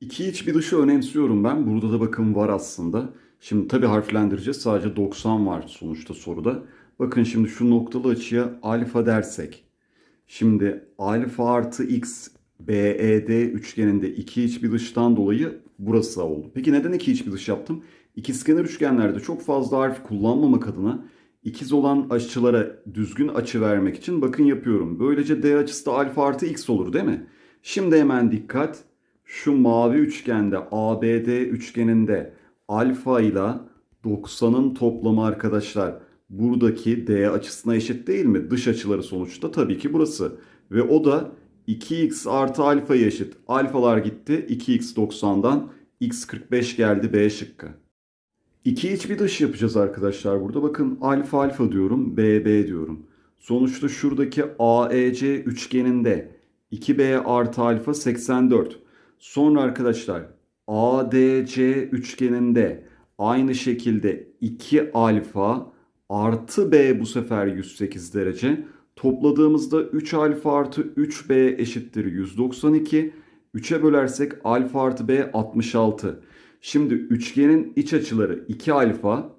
İki iç bir dışı önemsiyorum ben. Burada da bakın var aslında. Şimdi tabii harflendireceğiz. Sadece 90 var sonuçta soruda. Bakın şimdi şu noktalı açıya alfa dersek. Şimdi alfa artı x BED üçgeninde iki iç bir dıştan dolayı burası oldu. Peki neden iki iç bir dış yaptım? İkizkenar üçgenlerde çok fazla harf kullanmamak adına ikiz olan açılara düzgün açı vermek için bakın yapıyorum. Böylece D açısı da alfa artı x olur değil mi? Şimdi hemen dikkat. Şu mavi üçgende ABD üçgeninde alfa ile 90'ın toplamı arkadaşlar buradaki D açısına eşit değil mi? Dış açıları sonuçta tabii ki burası. Ve o da 2x artı alfaya eşit. Alfalar gitti. 2x 90'dan x 45 geldi B şıkkı. İki iç bir dış yapacağız arkadaşlar burada. Bakın alfa alfa diyorum, BB diyorum. Sonuçta şuradaki AEC üçgeninde 2B artı alfa 84. Sonra arkadaşlar ADC üçgeninde aynı şekilde 2 alfa artı B bu sefer 108 derece. Topladığımızda 3 alfa artı 3B eşittir 192. 3'e bölersek alfa artı B 66. Şimdi üçgenin iç açıları 2 alfa,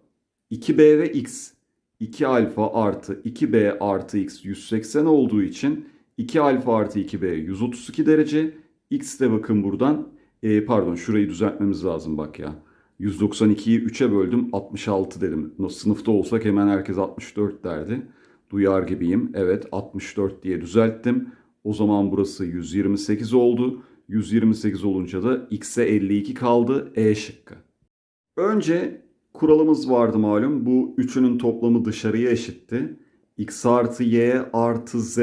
2b ve x. 2 alfa artı 2b artı x 180 olduğu için 2 alfa artı 2b 132 derece. X de bakın buradan e, pardon şurayı düzeltmemiz lazım bak ya. 192'yi 3'e böldüm 66 dedim. Sınıfta olsak hemen herkes 64 derdi. Duyar gibiyim. Evet 64 diye düzelttim. O zaman burası 128 oldu. 128 olunca da x'e 52 kaldı. E şıkkı. Önce kuralımız vardı malum. Bu üçünün toplamı dışarıya eşitti. x artı y artı z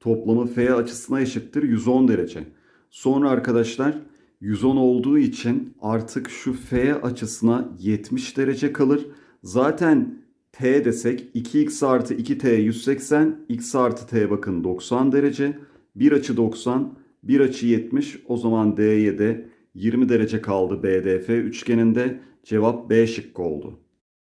toplamı f açısına eşittir 110 derece. Sonra arkadaşlar 110 olduğu için artık şu f açısına 70 derece kalır. Zaten t desek 2x artı 2t 180, x artı t bakın 90 derece. Bir açı 90, bir açı 70. O zaman D'ye de 20 derece kaldı BDF üçgeninde. Cevap B şıkkı oldu.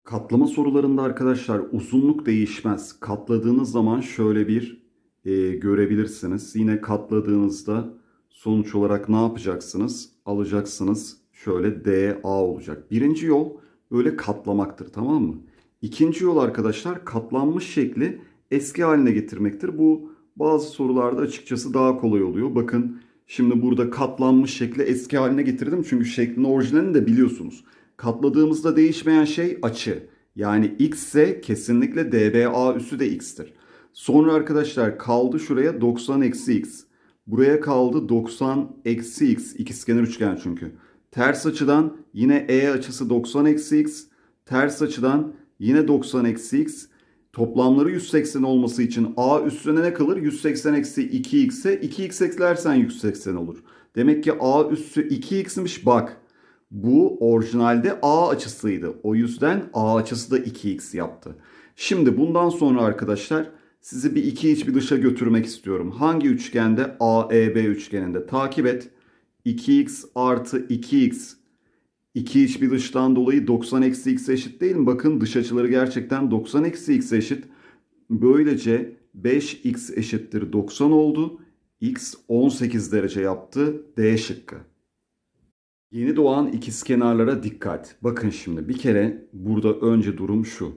Katlama sorularında arkadaşlar uzunluk değişmez. Katladığınız zaman şöyle bir e, görebilirsiniz. Yine katladığınızda sonuç olarak ne yapacaksınız? Alacaksınız şöyle DA olacak. Birinci yol böyle katlamaktır tamam mı? İkinci yol arkadaşlar katlanmış şekli eski haline getirmektir. Bu bazı sorularda açıkçası daha kolay oluyor. Bakın şimdi burada katlanmış şekli eski haline getirdim. Çünkü şeklin orijinalini de biliyorsunuz. Katladığımızda değişmeyen şey açı. Yani x ise kesinlikle dba üssü de x'tir. Sonra arkadaşlar kaldı şuraya 90 eksi x. Buraya kaldı 90 eksi x. İkizkenar üçgen çünkü. Ters açıdan yine e açısı 90 eksi x. Ters açıdan yine 90 eksi x. Toplamları 180 olması için a üstüne ne kalır? 180 eksi 2x'e 2x eklersen 180 olur. Demek ki a üssü 2x'miş bak. Bu orijinalde a açısıydı. O yüzden a açısı da 2x yaptı. Şimdi bundan sonra arkadaşlar sizi bir iki iç bir dışa götürmek istiyorum. Hangi üçgende? AEB üçgeninde. Takip et. 2x artı 2x 2 iç bir dıştan dolayı 90 eksi x eşit değil mi? Bakın dış açıları gerçekten 90 eksi x eşit. Böylece 5x eşittir 90 oldu. x 18 derece yaptı. D şıkkı. Yeni doğan ikizkenarlara dikkat. Bakın şimdi bir kere burada önce durum şu.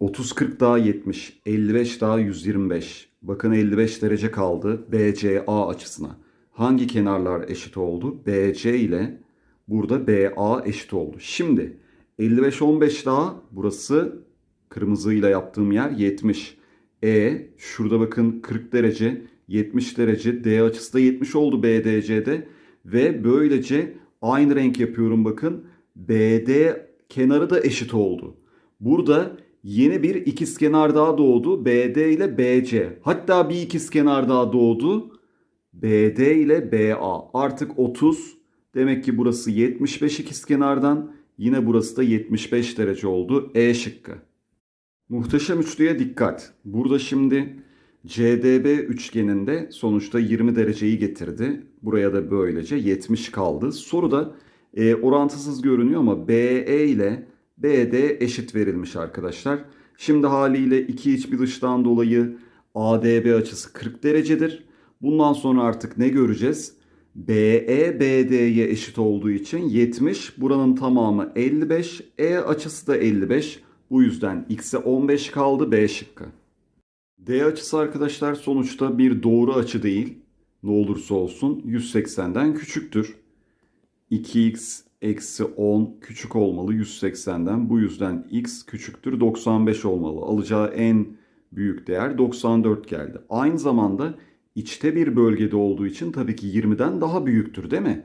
30 40 daha 70, 55 daha 125. Bakın 55 derece kaldı BCA açısına. Hangi kenarlar eşit oldu? BC ile burada BA eşit oldu. Şimdi 55 15 daha burası kırmızıyla yaptığım yer 70. E şurada bakın 40 derece 70 derece D açısı da 70 oldu BDC'de ve böylece aynı renk yapıyorum bakın. BD kenarı da eşit oldu. Burada yeni bir ikizkenar daha doğdu. BD ile BC. Hatta bir ikizkenar daha doğdu. BD ile BA. Artık 30. Demek ki burası 75 ikizkenardan. Yine burası da 75 derece oldu. E şıkkı. Muhteşem üçlüye dikkat. Burada şimdi CDB üçgeninde sonuçta 20 dereceyi getirdi. Buraya da böylece 70 kaldı. Soruda e, orantısız görünüyor ama BE ile BD eşit verilmiş arkadaşlar. Şimdi haliyle iki iç bir dıştan dolayı ADB açısı 40 derecedir. Bundan sonra artık ne göreceğiz? BE BD'ye eşit olduğu için 70. Buranın tamamı 55. E açısı da 55. Bu yüzden x'e 15 kaldı B şıkkı. D açısı arkadaşlar sonuçta bir doğru açı değil. Ne olursa olsun 180'den küçüktür. 2x eksi 10 küçük olmalı 180'den. Bu yüzden x küçüktür 95 olmalı. Alacağı en büyük değer 94 geldi. Aynı zamanda içte bir bölgede olduğu için tabii ki 20'den daha büyüktür değil mi?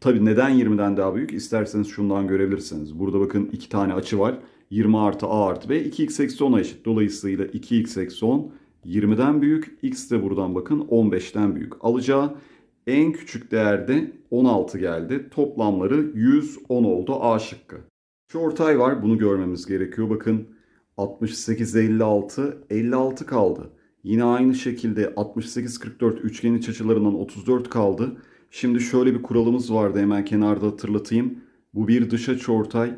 Tabii neden 20'den daha büyük? İsterseniz şundan görebilirsiniz. Burada bakın iki tane açı var. 20 artı a artı b 2x eksi 10'a eşit. Dolayısıyla 2x eksi 10 20'den büyük. x de buradan bakın 15'ten büyük. Alacağı en küçük değerde 16 geldi. Toplamları 110 oldu A şıkkı. Şu ortay var bunu görmemiz gerekiyor. Bakın 68 56 56 kaldı. Yine aynı şekilde 68 44 üçgen iç açılarından 34 kaldı. Şimdi şöyle bir kuralımız vardı hemen kenarda hatırlatayım. Bu bir dış açı ortay.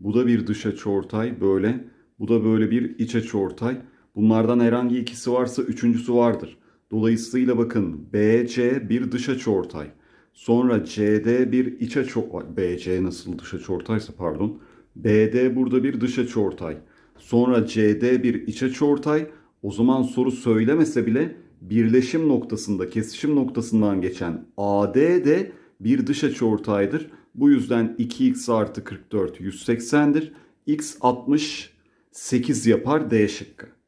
Bu da bir dış açı ortay böyle. Bu da böyle bir iç açı ortay. Bunlardan herhangi ikisi varsa üçüncüsü vardır. Dolayısıyla bakın BC bir dış açı ortay. Sonra CD bir iç açı BC nasıl dış açı ortaysa pardon. BD burada bir dış açı ortay. Sonra CD bir iç açı ortay. O zaman soru söylemese bile birleşim noktasında, kesişim noktasından geçen AD de bir dış açı ortaydır. Bu yüzden 2x artı 44 180'dir. x 68 yapar D şıkkı.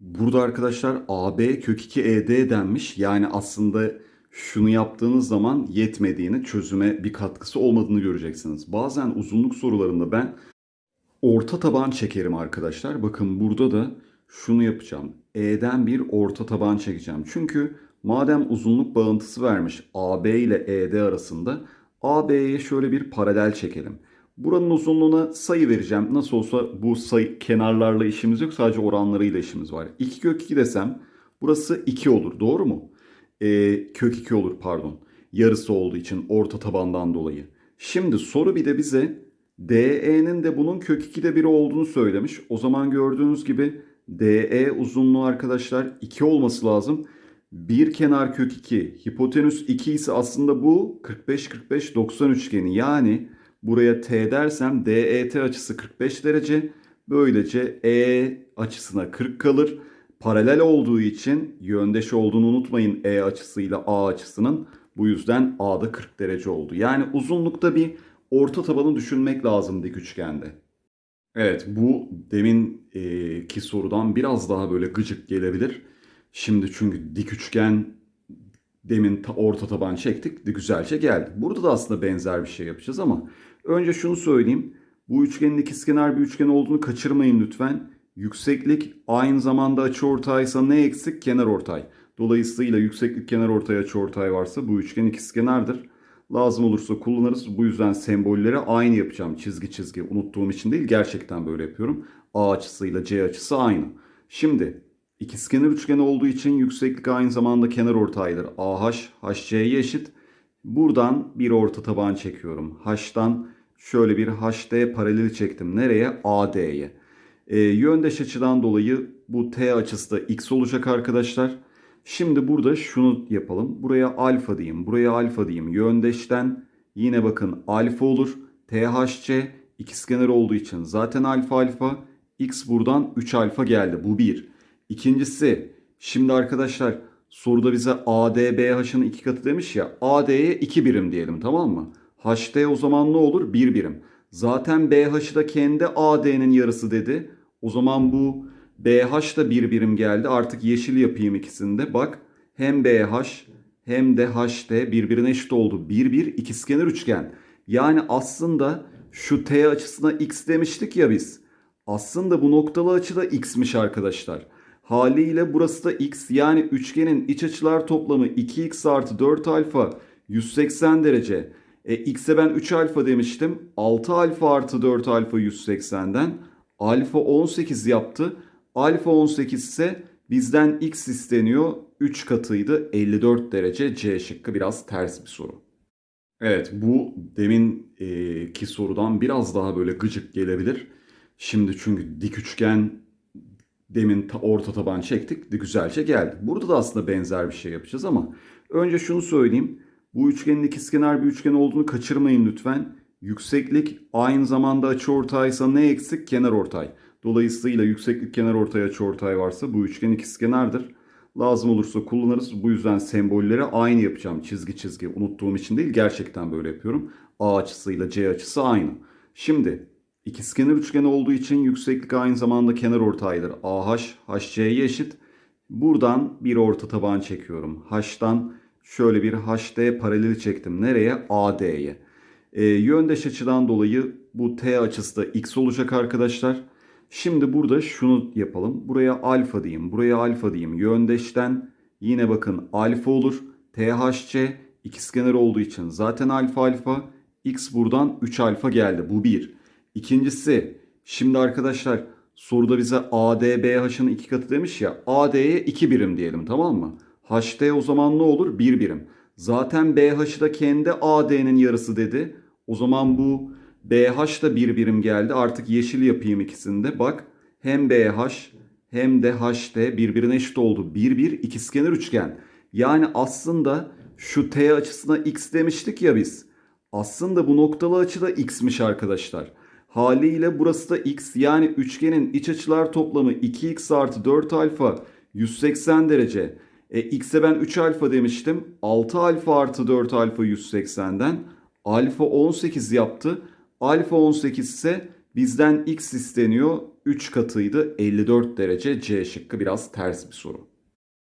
Burada arkadaşlar AB kök 2 ED denmiş. Yani aslında şunu yaptığınız zaman yetmediğini, çözüme bir katkısı olmadığını göreceksiniz. Bazen uzunluk sorularında ben orta taban çekerim arkadaşlar. Bakın burada da şunu yapacağım. E'den bir orta taban çekeceğim. Çünkü madem uzunluk bağıntısı vermiş AB ile ED arasında AB'ye şöyle bir paralel çekelim. Buranın uzunluğuna sayı vereceğim. Nasıl olsa bu sayı kenarlarla işimiz yok. Sadece oranlarıyla işimiz var. 2 kök 2 desem burası 2 olur. Doğru mu? Ee, kök 2 olur pardon. Yarısı olduğu için orta tabandan dolayı. Şimdi soru bir de bize DE'nin de bunun kök 2'de biri olduğunu söylemiş. O zaman gördüğünüz gibi DE uzunluğu arkadaşlar 2 olması lazım. Bir kenar kök 2, hipotenüs 2 ise aslında bu 45-45-90 üçgeni. Yani buraya T dersem DET açısı 45 derece. Böylece E açısına 40 kalır. Paralel olduğu için yöndeş olduğunu unutmayın E açısıyla A açısının. Bu yüzden A'da 40 derece oldu. Yani uzunlukta bir orta tabanı düşünmek lazım dik üçgende. Evet bu demin e, ki sorudan biraz daha böyle gıcık gelebilir. Şimdi çünkü dik üçgen demin ta, orta taban çektik de güzelce geldi. Burada da aslında benzer bir şey yapacağız ama önce şunu söyleyeyim. Bu üçgenin ikizkenar bir üçgen olduğunu kaçırmayın lütfen. Yükseklik aynı zamanda açıortaysa ne eksik? Kenar ortay. Dolayısıyla yükseklik kenar ortay açıortay varsa bu üçgen ikizkenardır. Lazım olursa kullanırız. Bu yüzden sembolleri aynı yapacağım. Çizgi çizgi unuttuğum için değil. Gerçekten böyle yapıyorum. A açısıyla C açısı aynı. Şimdi ikizkenar üçgen olduğu için yükseklik aynı zamanda kenar ortaydır. AH, HC'ye eşit. Buradan bir orta taban çekiyorum. H'tan şöyle bir HD paraleli çektim. Nereye? AD'ye. E, yöndeş açıdan dolayı bu T açısı da X olacak arkadaşlar. Şimdi burada şunu yapalım. Buraya alfa diyeyim. Buraya alfa diyeyim. Yöndeşten yine bakın alfa olur. THC ikizkenar olduğu için zaten alfa alfa. X buradan 3 alfa geldi. Bu bir. İkincisi şimdi arkadaşlar soruda bize ADBH'ın iki katı demiş ya. AD'ye 2 birim diyelim tamam mı? HD o zaman ne olur? 1 birim. Zaten BH'ı da kendi AD'nin yarısı dedi. O zaman bu BH da bir birim geldi. Artık yeşil yapayım ikisinde. Bak hem BH hem de HD birbirine eşit oldu. Bir bir ikizkenar üçgen. Yani aslında şu T açısına X demiştik ya biz. Aslında bu noktalı açı da X'miş arkadaşlar. Haliyle burası da X yani üçgenin iç açılar toplamı 2X artı 4 alfa 180 derece. E, X'e ben 3 alfa demiştim. 6 alfa artı 4 alfa 180'den alfa 18 yaptı. Alfa 18 ise bizden x isteniyor. 3 katıydı 54 derece C şıkkı biraz ters bir soru. Evet bu demin e, sorudan biraz daha böyle gıcık gelebilir. Şimdi çünkü dik üçgen demin ta, orta taban çektik de güzelce geldi. Burada da aslında benzer bir şey yapacağız ama önce şunu söyleyeyim. Bu üçgenin ikizkenar bir üçgen olduğunu kaçırmayın lütfen. Yükseklik aynı zamanda açıortaysa ne eksik? Kenar ortay. Dolayısıyla yükseklik kenar ortay açıortay varsa bu üçgen ikizkenardır. Lazım olursa kullanırız. Bu yüzden sembolleri aynı yapacağım. Çizgi çizgi unuttuğum için değil gerçekten böyle yapıyorum. A açısıyla C açısı aynı. Şimdi ikizkenar üçgen olduğu için yükseklik aynı zamanda kenar ortaydır. AH, HC'ye eşit. Buradan bir orta taban çekiyorum. H'tan şöyle bir HD paraleli çektim. Nereye? AD'ye. E, yöndeş açıdan dolayı bu T açısı da X olacak arkadaşlar. Şimdi burada şunu yapalım. Buraya alfa diyeyim. Buraya alfa diyeyim. Yöndeşten yine bakın alfa olur. THC ikizkenar olduğu için zaten alfa alfa. X buradan 3 alfa geldi. Bu bir. İkincisi şimdi arkadaşlar soruda bize ADBH'ın iki katı demiş ya. AD'ye 2 birim diyelim tamam mı? HD o zaman ne olur? 1 birim. Zaten BH'ı da kendi AD'nin yarısı dedi. O zaman bu BH da 1 birim geldi. Artık yeşil yapayım ikisinde. Bak hem BH hem de HD birbirine eşit oldu. 1 1 ikizkenar üçgen. Yani aslında şu T açısına X demiştik ya biz. Aslında bu noktalı açı da X'miş arkadaşlar. Haliyle burası da X yani üçgenin iç açılar toplamı 2X artı 4 alfa 180 derece. E, X'e ben 3 alfa demiştim. 6 alfa artı 4 alfa 180'den alfa 18 yaptı. Alfa 18 ise bizden X isteniyor. 3 katıydı 54 derece C şıkkı biraz ters bir soru.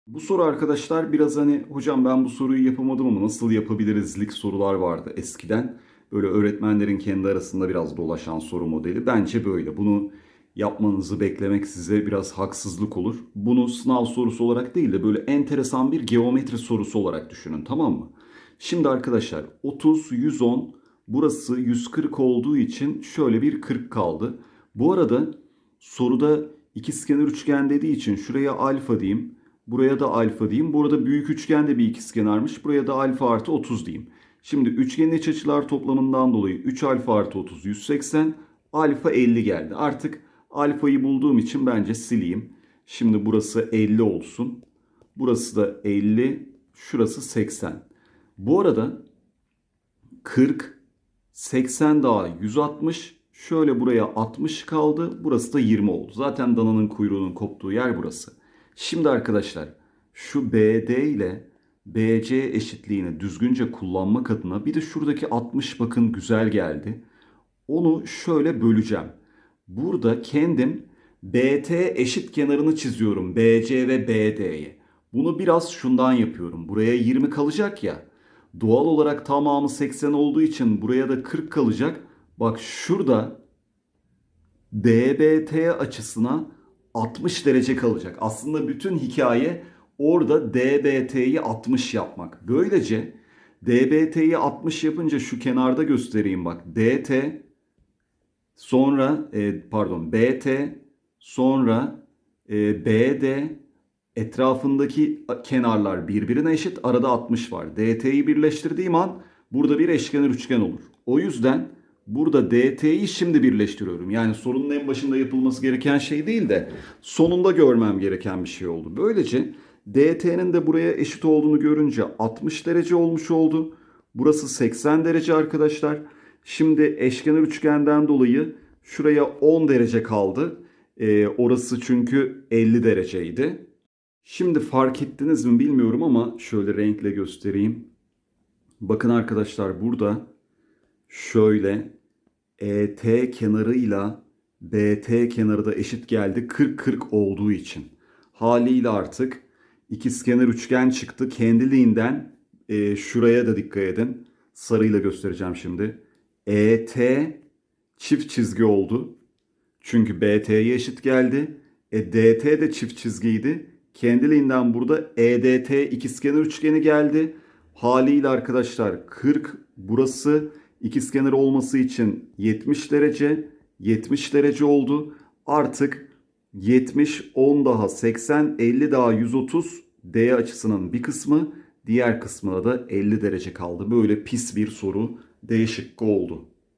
Bu soru arkadaşlar biraz hani hocam ben bu soruyu yapamadım ama nasıl yapabilirizlik sorular vardı eskiden. Böyle öğretmenlerin kendi arasında biraz dolaşan soru modeli. Bence böyle. Bunu yapmanızı beklemek size biraz haksızlık olur. Bunu sınav sorusu olarak değil de böyle enteresan bir geometri sorusu olarak düşünün tamam mı? Şimdi arkadaşlar 30, 110 burası 140 olduğu için şöyle bir 40 kaldı. Bu arada soruda ikizkenar üçgen dediği için şuraya alfa diyeyim. Buraya da alfa diyeyim. Burada büyük üçgen de bir ikizkenarmış. Buraya da alfa artı 30 diyeyim. Şimdi üçgenin iç açılar toplamından dolayı 3 alfa artı 30 180 alfa 50 geldi. Artık alfayı bulduğum için bence sileyim. Şimdi burası 50 olsun. Burası da 50. Şurası 80. Bu arada 40 80 daha 160 şöyle buraya 60 kaldı. Burası da 20 oldu. Zaten dananın kuyruğunun koptuğu yer burası. Şimdi arkadaşlar şu BD ile BC eşitliğini düzgünce kullanmak adına bir de şuradaki 60 bakın güzel geldi. Onu şöyle böleceğim. Burada kendim BT eşit kenarını çiziyorum BC ve BD'ye. Bunu biraz şundan yapıyorum. Buraya 20 kalacak ya. Doğal olarak tamamı 80 olduğu için buraya da 40 kalacak. Bak şurada DBT açısına 60 derece kalacak. Aslında bütün hikaye orada DBT'yi 60 yapmak. Böylece DBT'yi 60 yapınca şu kenarda göstereyim bak. DT sonra e, pardon BT sonra e, BD etrafındaki kenarlar birbirine eşit. Arada 60 var. DT'yi birleştirdiğim an burada bir eşkenar üçgen olur. O yüzden burada DT'yi şimdi birleştiriyorum. Yani sorunun en başında yapılması gereken şey değil de sonunda görmem gereken bir şey oldu. Böylece DT'nin de buraya eşit olduğunu görünce 60 derece olmuş oldu. Burası 80 derece arkadaşlar. Şimdi eşkenar üçgenden dolayı şuraya 10 derece kaldı. Ee, orası çünkü 50 dereceydi. Şimdi fark ettiniz mi bilmiyorum ama şöyle renkle göstereyim. Bakın arkadaşlar burada şöyle ET kenarıyla BT kenarı da eşit geldi 40-40 olduğu için. Haliyle artık ikizkenar üçgen çıktı. Kendiliğinden e, şuraya da dikkat edin. Sarıyla göstereceğim şimdi. ET çift çizgi oldu. Çünkü BT'ye eşit geldi. E, DT de çift çizgiydi. Kendiliğinden burada EDT ikizkenar üçgeni geldi. Haliyle arkadaşlar 40 burası ikizkenar olması için 70 derece 70 derece oldu. Artık 70 10 daha 80 50 daha 130 D açısının bir kısmı diğer kısmına da 50 derece kaldı. Böyle pis bir soru D şıkkı oldu.